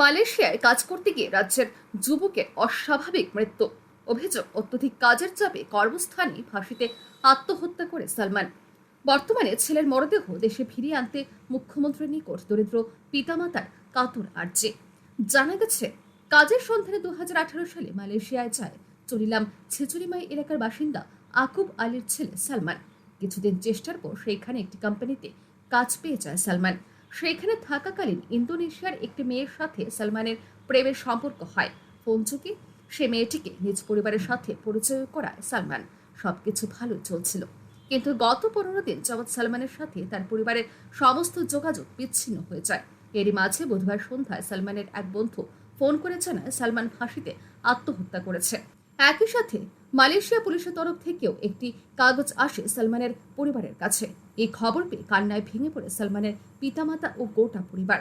মালয়েশিয়ায় কাজ করতে গিয়ে রাজ্যের যুবকের অস্বাভাবিক মৃত্যু। অভিযোগ, অত্যধিক কাজের চাপে কর্মস্থানে ফাঁসিতে আত্মহত্যা করে সালমান। বর্তমানে ছেলের মরদেহ দেশে ফিরিয়ে আনতে মুখ্যমন্ত্রীর নিকট দরিদ্র পিতামাতার কাতর আর্জে। জানা গেছে, কাজের সন্ধানে দু হাজার আঠারো সালে মালয়েশিয়ায় যায় চলিলাম ছেচুরিমাই এলাকার বাসিন্দা আকুব আলীর ছেলে সালমান। কিছুদিন চেষ্টার পর সেইখানে একটি কোম্পানিতে কাজ পেয়ে যায় সালমান। সেইখানে থাকাকালীন ইন্দোনেশিয়ার একটি মেয়ের সাথে সালমানের প্রেমের সম্পর্ক হয়। ফোন যুগে সে মেয়েটিকে নিজ পরিবারের সাথে পরিচয় করায় সালমান। সবকিছু ভালো চলছিল। কিন্তু গত পনেরো দিন যাবৎ সালমানের সাথে তার পরিবারের সমস্ত যোগাযোগ বিচ্ছিন্ন হয়ে যায়। এরই মাঝে বুধবার সন্ধ্যায় সালমানের এক বন্ধু ফোন করে জানায় সালমান ফাঁসিতে আত্মহত্যা করেছে। একই সাথে মালয়েশিয়া পুলিশের তরফ থেকেও একটি কাগজ আসে সালমানের পরিবারের কাছে। এই খবর পেয়ে কান্নায় ভেঙে পড়ে সালমানের পিতামাতা ও গোটা পরিবার।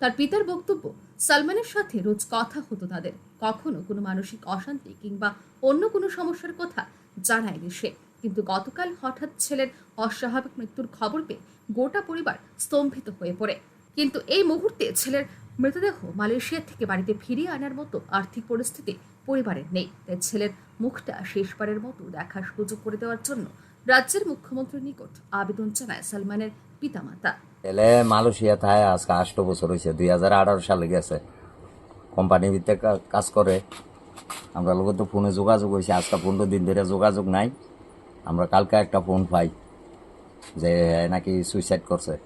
তার পিতার বক্তব্য, সালমানের সাথে রোজ কথা হতো তাদের। কখনো কোনো মানসিক অশান্তি কিংবা অন্য কোনো সমস্যার কথা জানায়নি সে। কিন্তু গতকাল হঠাৎ ছেলের অস্বাভাবিক মৃত্যুর খবর পেয়ে গোটা পরিবার স্তম্ভিত হয়ে পড়ে। কিন্তু এই মুহূর্তে ছেলের মৃতদেহ মালয়েশিয়া থেকে বাড়িতে ফিরিয়ে আনার মতো আর্থিক পরিস্থিতি পরিবারের নেই। তাই ছেলের মুখটা শেষবারের মতো দেখার সুযোগ করে দেওয়ার জন্য রাজ্যের মুখ্যমন্ত্রীর নিকট আবেদন জানায় সালমানের পিতামাতা। এলে মালয়েশিয়া থায় আজকে আষ্ট বছর হয়েছে দুই হাজার আঠারো সালে গেছে। কোম্পানির ভিতরে কা- কাজ করে। আমরা লোক তো ফোনে যোগাযোগ হয়েছে আজকে পনেরো দিন ধরে যোগাযোগ নাই। আমরা কালকে একটা ফোন পাই যে নাকি সুইসাইড করছে।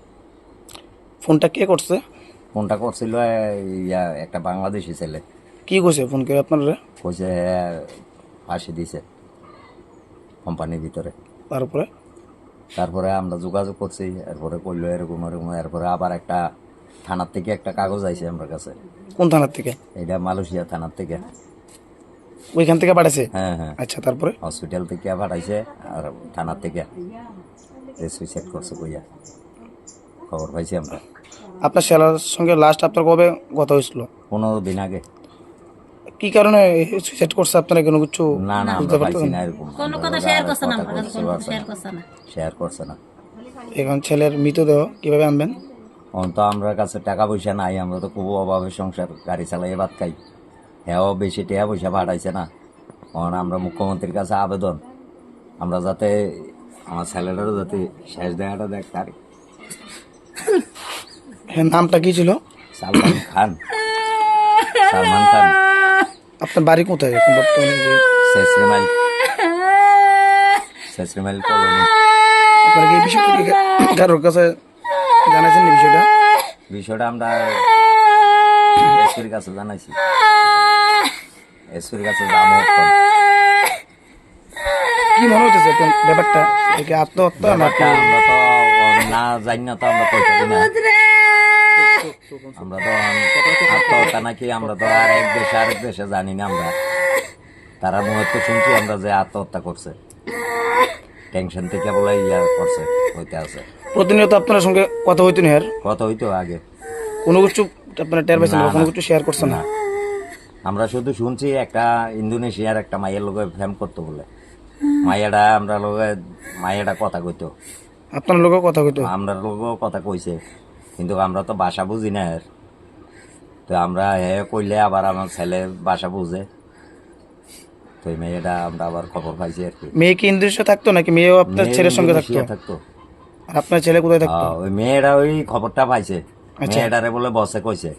ফোনটা কে করছে? ফোনটা করছিল ইয়া একটা বাংলাদেশি ছেলে। কি কইছে ফোন করে আপনারা? কইছে ফাঁসি দিছে কোম্পানির ভিতরে। তারপরে? তারপরে আমরা যোগাযোগ করছি এরপরে করল এরকম এরকম এরপরে আবার একটা থানার থেকে একটা কাগজ আইছে আমার কাছে। কোন থানার থেকে? এটা মালয়েশিয়া থানার থেকে। ওইখান থেকে পাঠাইছে? হ্যাঁ হ্যাঁ। আচ্ছা তারপরে? হসপিটাল থেকে পাঠাইছে আর থানার থেকে। সুইসাইড করছে কইয়া। খবর পাইছি আমরা। আপনার ছেলের সঙ্গে লাস্ট আপনার কবে কথা হয়েছিল? পনেরো দিন আগে। কি কারণে সুইসাইড করছে? আপনারা কোনো কিছু না না আমরা পাইছি না এরকম কোনো কথা শেয়ার করছে না আমার কাছে কোনো শেয়ার। করছে না। শেয়ার করছে না। এখন ছেলের মৃতদেহ কীভাবে আনবেন? এখন তো আমরা কাছে টাকা পয়সা নাই আমরা তো খুব অভাবে সংসার গাড়ি চালাই ভাত খাই। হ্যাঁ বেশি টাকা পয়সা পাঠাইছে না। এখন আমরা মুখ্যমন্ত্রীর কাছে আবেদন। আমরা যাতে আমার ছেলেটারও যাতে শেষ দেখাটা দেখ তার হ্যাঁ নামটা কি ছিল? সালমান খান। সালমান খান। আপনার বাড়ি কোথায় এখন বর্তমানে? যে শেষরিমাইল। শেষরিমাইল কলোনি। আপনারা কি এই বিষয়টা কি কারোর কাছে জানাইছেন এই বিষয়টা? বিষয়টা আমরা এসপির কাছে জানাইছি। এসপির কাছে যাব এখন। কি মনে আপনার ব্যাপারটা? একে আত্মহত্যা না আমরা তো না জানি না তো আমরা কইতে পারি না। আমরা তো আত্মহত্যা নাকি আমরা তো আর এক দেশে আরেক দেশে জানি না আমরা। তারা মুহূর্ত শুনছি আমরা যে আত্মহত্যা করছে। টেনশন থেকে বলে ইয়া করছে হইতে আছে। প্রতিনিয়ত আপনার সঙ্গে কথা হইতো না কত হইতো আগে। কোনো কিছু আপনারা টের পাইছেন কোনো কিছু শেয়ার করছেন না? আমরা শুধু শুনছি একটা ইন্দোনেশিয়ার একটা মাইয়ের লোকে ফ্যাম করতো বলে। মাইয়াটা আমরা লোকে মাইয়াটা কথা কইতো। আপনার লোকেও কথা হইতো আমরা লোকও কথা কইছে। কিন্তু আমরা তো ভাষা বুঝি না তো আমরা হে কইলে আবার আমার ছেলে ভাষা বুঝে। তো এই মেয়েটা আমরা আবার খবর পাইছি আর কি। মেয়ে কি ইন্দোনেশিয়া থাকতো নাকি মেয়েও আপনার ছেলের সঙ্গে থাকতো? থাকতো। আর আপনার ছেলে কোথায় থাকতো? ওই মেয়েটা ওই খবরটা পাইছে। আচ্ছা। মেয়েটারে বলে বসে কইছে।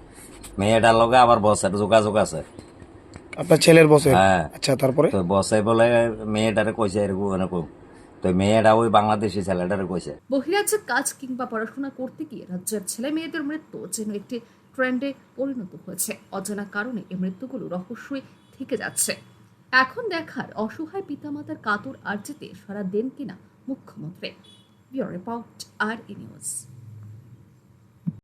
মেয়েটার লগে আবার বসের যোগাযোগ আছে। আপনার ছেলের বসে? হ্যাঁ। আচ্ছা তারপরে? তো বসে বলে মেয়েটারে কইছে এরকম এরকম তো মেয়েটা ওই বাংলাদেশি ছেলেটারে কইছে। বহিরাজ্যে কাজ কিংবা পড়াশোনা করতে গিয়ে রাজ্যের ছেলে মেয়েদের মৃত্যু যেন একটি ট্রেন্ডে পরিণত হয়েছে। অজানা কারণে এই মৃত্যুগুলো রহস্যই থেকে যাচ্ছে। এখন দেখার অসহায় পিতামাতার কাতর আর্জিতে সারা দেন কিনা মুখ্যমন্ত্রী। Report R E news.